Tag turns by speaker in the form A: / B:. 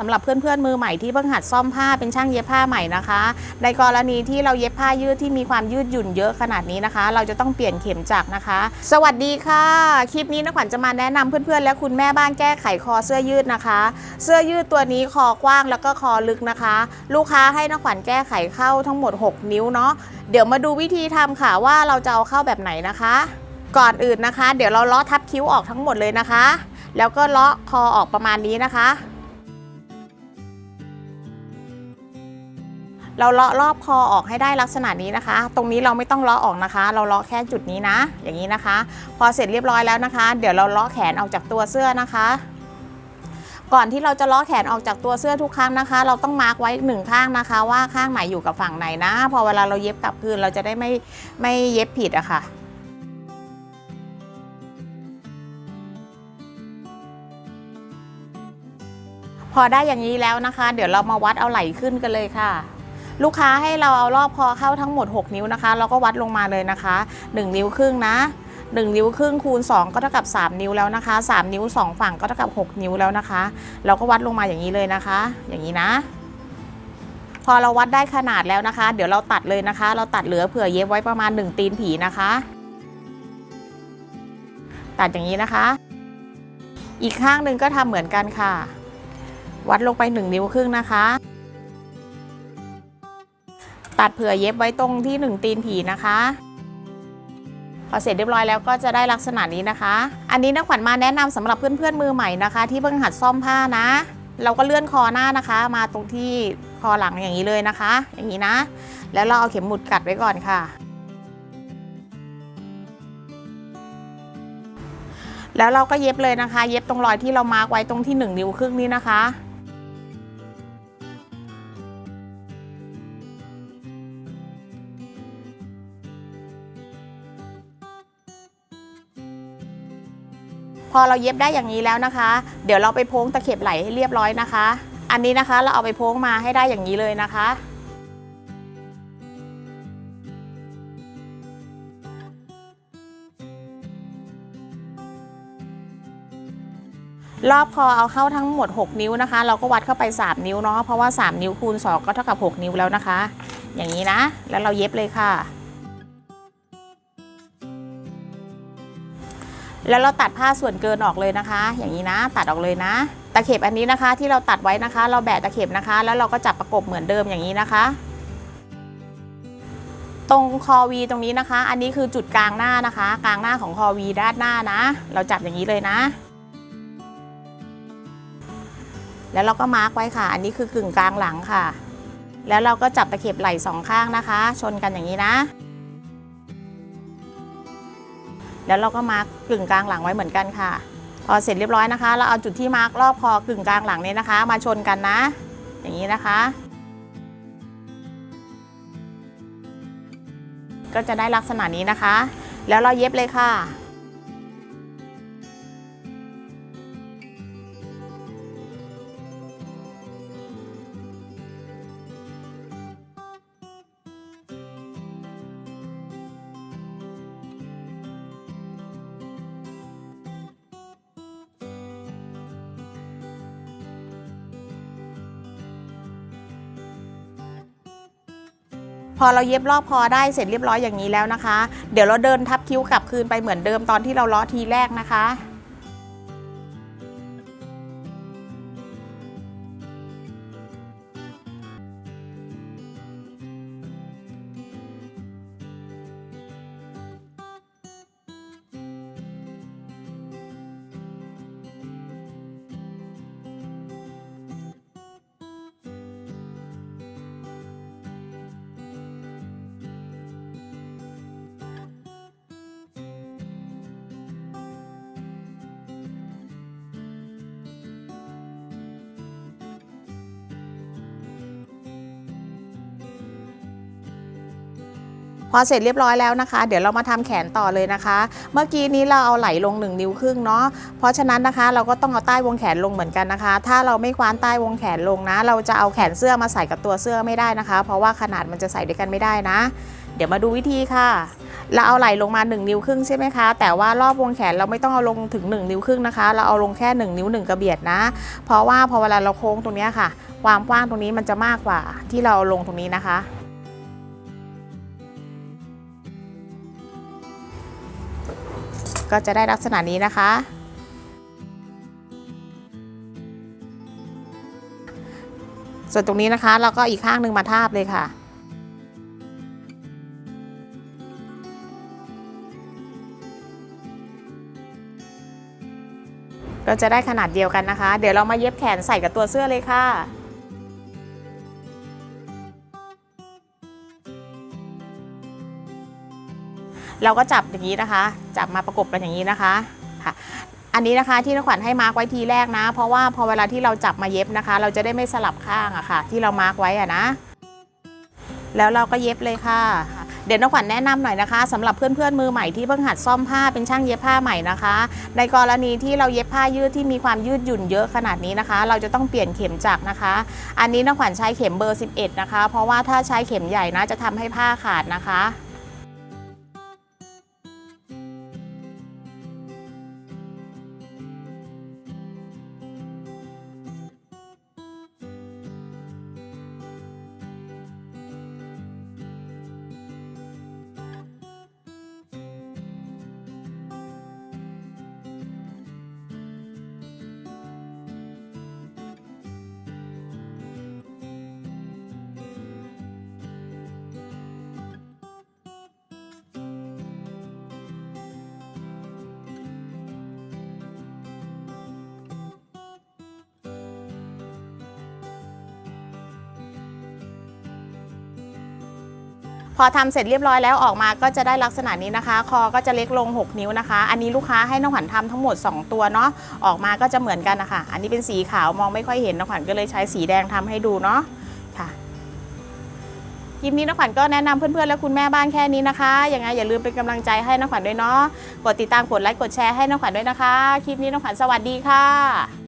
A: สำหรับเพื่อนๆมือใหม่ที่เพิ่งหัดซ่อมผ้าเป็นช่างเย็บผ้าใหม่นะคะ ในกรณีที่เราเย็บผ้ายืดที่มีความยืดหยุ่นเยอะขนาดนี้นะคะ เราจะต้องเปลี่ยนเข็มจักรนะคะ สวัสดีค่ะ คลิปนี้นักขวัญจะมาแนะนำเพื่อนๆและคุณแม่บ้านแก้ไขคอเสื้อยืดนะคะ เสื้อยืดตัวนี้คอกว้างแล้วก็คอลึกนะคะ ลูกค้าให้นักขวัญแก้ไขเข้าทั้งหมด 6 นิ้วเนาะเดี๋ยวมาดูวิธีทำค่ะว่าเราจะเอาเข้าแบบไหนนะคะ ก่อนอื่นนะคะ เดี๋ยวเราเลาะทับคิ้วออกทั้งหมดเลยนะคะ แล้วก็เลาะคอออกประมาณนี้นะคะ เราเลาะรอบคอออกให้ได้ลักษณะนี้นะคะ ตรงนี้เราไม่ต้องเลาะออกนะคะ เราเลาะแค่จุดนี้นะ อย่างนี้นะคะ พอเสร็จเรียบร้อยแล้วนะคะ เดี๋ยวเราเลาะแขนออกจากตัวเสื้อนะคะ ก่อนที่เราจะเลาะแขนออกจากตัวเสื้อทุกครั้งนะคะ เราต้องมาร์กไว้หนึ่งข้างนะคะ ว่าข้างไหนอยู่กับฝั่งไหนนะ พอเวลาเราเย็บกลับคืนเราจะได้ไม่ไม่เย็บผิดอะค่ะพอได้อย่างนี้แล้วนะคะ เดี๋ยวเรามาวัดเอาไหล่ขึ้นกันเลยค่ะ ลูกค้าให้เราเอารอบคอเข้าทั้งหมด 6 นิ้วนะคะเราก็วัดลงมาเลยนะคะ 1 นิ้วครึ่งนะ1นิ้วครึ่งคูณ 2 ก็เท่ากับ 3 นิ้วแล้วนะคะ 3 นิ้ว 2 ฝั่งก็เท่ากับ 6 นิ้วแล้วนะคะ เราก็วัดลงมาอย่างนี้เลยนะคะ อย่างนี้นะ พอเราวัดได้ขนาดแล้วนะคะ เดี๋ยวเราตัดเลยนะคะ เราตัดเหลือเผื่อเย็บไว้ประมาณ 1 ตีนผีนะคะ ตัดอย่างนี้นะคะ อีกข้างหนึ่งก็ทำเหมือนกันค่ะ วัดลงไป 1 นิ้วครึ่งนะคะ ตัดเผื่อเย็บไว้ตรงที่ 1 ตีนผีนะคะ พอเสร็จเรียบร้อยแล้วก็จะได้ลักษณะนี้นะคะ อันนี้นักขวัญมาแนะนำสำหรับเพื่อนๆมือใหม่นะคะ ที่เพิ่งหัดซ่อมผ้านะ เราก็เลื่อนคอหน้านะคะ มาตรงที่คอหลังอย่างนี้เลยนะคะ อย่างนี้นะ แล้วเราเอาเข็มหมุดกัดไว้ก่อนค่ะ แล้วเราก็เย็บเลยนะคะ เย็บตรงรอยที่เรามาร์กไว้ตรงที่ 1 นิ้วครึ่งนี้นะคะ อเราเย็บได้อย่างนี้แล้วนะคะ เดี๋ยวเราไปโพ้งตะเข็บไหลให้เรียบร้อยนะคะ อันนี้นะคะเราเอาไปโพ้งมาให้ได้อย่างนี้เลยนะคะรอบคอเอาเข้าทั้งหมด 6 นิ้วนะคะ เราก็วัดเข้าไป 3 นิ้วเนาะเพราะว่า 3 นิ้วคูณ 2 ก็เท่ากับ 6 นิ้วแล้วนะคะ อย่างนี้นะ แล้วเราเย็บเลยค่ะ แล้วเราตัดผ้าส่วนเกินออกเลยนะคะ อย่างนี้นะตัดออกเลยนะ ตะเข็บอันนี้นะคะที่เราตัดไว้นะคะ เราแบะตะเข็บนะคะ แล้วเราก็จับประกบเหมือนเดิมอย่างนี้นะคะ ตรงคอวีตรงนี้นะคะ อันนี้คือจุดกลางหน้านะคะ กลางหน้าของคอวีด้านหน้านะ เราจับอย่างนี้เลยนะ แล้วเราก็มาร์กไว้ค่ะ อันนี้คือกึ่งกลางหลังค่ะ แล้วเราก็จับตะเข็บไหล่สองข้างนะคะ ชนกันอย่างนี้นะ แล้วเราก็มาร์กกึ่งกลางหลังไว้เหมือนกันค่ะ พอเสร็จเรียบร้อยนะคะ เราเอาจุดที่มาร์กรอบคอกึ่งกลางหลังนี้นะคะ มาชนกันนะ อย่างนี้นะคะ ก็จะได้ลักษณะนี้นะคะ แล้วเราเย็บเลยค่ะ พอเราเย็บรอบคอได้เสร็จเรียบร้อยอย่างนี้แล้วนะคะ เดี๋ยวเราเดินทับคิ้วกลับคืนไปเหมือนเดิมตอนที่เราล้อทีแรกนะคะ พอเสร็จเรียบร้อยแล้วนะคะ เดี๋ยวเรามาทำแขนต่อเลยนะคะ เมื่อกี้นี้เราเอาไหลลง 1 นิ้วครึ่งเนาะเพราะฉะนั้นนะคะเราก็ต้องเอาใต้วงแขนลงเหมือนกันนะคะ ถ้าเราไม่คว้านใต้วงแขนลงนะ เราจะเอาแขนเสื้อมาใส่กับตัวเสื้อไม่ได้นะคะ เพราะว่าขนาดมันจะใส่ด้วยกันไม่ได้นะ เดี๋ยวมาดูวิธีค่ะเราเอาไหล่ลงมา 1 นิ้วครึ่งใช่ไหมคะ แต่ว่ารอบวงแขนเราไม่ต้องเอาลงถึง 1 นิ้วครึ่งนะคะ เราเอาลงแค่ 1 นิ้ว 1 กระเบียดนะ เพราะว่าพอเวลาเราโค้งตรงนี้ค่ะ ความกว้างตรงนี้มันจะมากกว่าที่เราลงตรงนี้นะคะ ก็จะได้ลักษณะนี้นะคะ ส่วนตรงนี้นะคะเราก็อีกข้างหนึ่งมาทาบเลยค่ะก็จะได้ขนาดเดียวกันนะคะ เดี๋ยวเรามาเย็บแขนใส่กับตัวเสื้อเลยค่ะ เราก็จับอย่างนี้นะคะ จับมาประกบกันอย่างนี้นะคะค่ะ อันนี้นะคะที่นักขวัญให้มาร์กไว้ทีแรกนะ เพราะว่าพอเวลาที่เราจับมาเย็บนะคะ เราจะได้ไม่สลับข้างอะค่ะ ที่เรามาร์กไว้อะนะ แล้วเราก็เย็บเลยค่ะ เดี๋ยวนักขวัญแนะนำหน่อยนะคะสำหรับเพื่อนๆมือใหม่ที่เพิ่งหัดซ่อมผ้าเป็นช่างเย็บผ้าใหม่นะคะ ในกรณีที่เราเย็บผ้ายืดที่มีความยืดหยุ่นเยอะขนาดนี้นะคะ เราจะต้องเปลี่ยนเข็มจักรนะคะ อันนี้นักขวัญใช้เข็มเบอร์ 11 นะคะ เพราะว่าถ้าใช้เข็มใหญ่นะจะทำให้ผ้าขาดนะคะ พอทำเสร็จเรียบร้อยแล้วออกมาก็จะได้ลักษณะนี้นะคะ คอก็จะเล็กลง 6 นิ้วนะคะ อันนี้ลูกค้าให้น้องขวัญทำทั้งหมด 2 ตัวเนาะออกมาก็จะเหมือนกันนะคะอันนี้เป็นสีขาวมองไม่ค่อยเห็นน้องขวัญก็เลยใช้สีแดงทำให้ดูเนาะค่ะคลิปนี้น้องขวัญก็แนะนำเพื่อนๆและคุณแม่บ้านแค่นี้นะคะยังไงอย่าลืมเป็นกำลังใจให้น้องขวัญด้วยเนาะกดติดตามกดไลค์กดแชร์ให้น้องขวัญด้วยนะคะ คลิปนี้น้องขวัญสวัสดีค่ะ